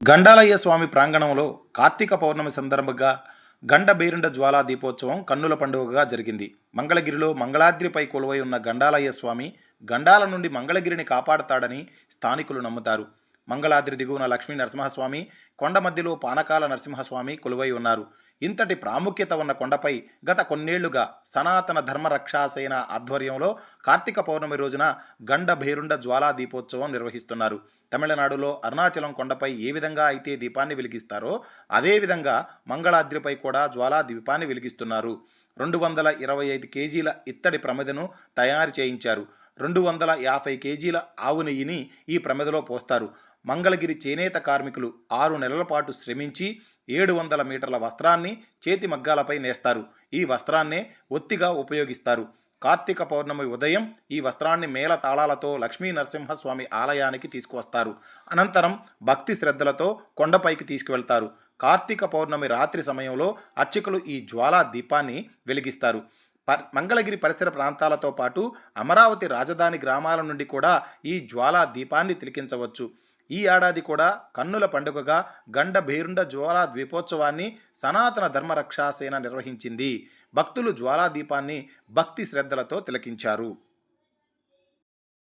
గండాలయ్య స్వామి ప్రాంగణంలో కార్తీక పౌర్ణమి సందర్భంగా గండ బేరుండ జ్వాలా దీపోత్సవం కన్నుల పండుగగా జరిగింది. మంగళగిరిలో మంగళాద్రిపై కొలువై ఉన్న గండాలయ్య స్వామి గండాల నుండి మంగళగిరిని కాపాడతాడని స్థానికులు నమ్ముతారు. మంగళాద్రి దిగువన లక్ష్మీ నరసింహస్వామి కొండ మధ్యలో పానకాల నరసింహస్వామి కొలువై ఉన్నారు. ఇంతటి ప్రాముఖ్యత ఉన్న కొండపై గత కొన్నేళ్ళుగా సనాతన ధర్మరక్షాసేన ఆధ్వర్యంలో కార్తీక పౌర్ణమి రోజున గండ భైరుండ జ్వాలా దీపోత్సవం నిర్వహిస్తున్నారు. తమిళనాడులో అరుణాచలం కొండపై ఏ విధంగా అయితే దీపాన్ని వెలిగిస్తారో అదేవిధంగా మంగళాద్రిపై కూడా జ్వాలా దీపాన్ని వెలిగిస్తున్నారు. రెండు వందల ఇరవై ఐదు కేజీల ఇత్తడి ప్రమిదను తయారు చేయించారు. రెండు వందల యాభై కేజీల ఆవు నెయ్యిని ఈ ప్రమిదలో పోస్తారు. మంగళగిరి చేనేత కార్మికులు ఆరు నెలల పాటు శ్రమించి ఏడు వందల మీటర్ల వస్త్రాన్ని చేతి మగ్గాలపై నేస్తారు. ఈ వస్త్రాన్నే ఒత్తిగా ఉపయోగిస్తారు. కార్తీక పౌర్ణమి ఉదయం ఈ వస్త్రాన్ని మేళ తాళాలతో లక్ష్మీ నరసింహస్వామి ఆలయానికి తీసుకువస్తారు. అనంతరం భక్తి శ్రద్ధలతో కొండపైకి తీసుకువెళ్తారు. కార్తీక పౌర్ణమి రాత్రి సమయంలో అర్చకులు ఈ జ్వాలా దీపాన్ని వెలిగిస్తారు. మంగళగిరి పరిసర ప్రాంతాలతో పాటు అమరావతి రాజధాని గ్రామాల నుండి కూడా ఈ జ్వాలా దీపాన్ని తిలికించవచ్చు. ఈ ఏడాది కూడా కన్నుల పండుగగా గండ భేరుండ జ్వాలా ద్వీపోత్సవాన్ని సనాతన ధర్మరక్షాసేన నిర్వహించింది. భక్తులు జ్వాలా దీపాన్ని భక్తి శ్రద్ధలతో తిలకించారు.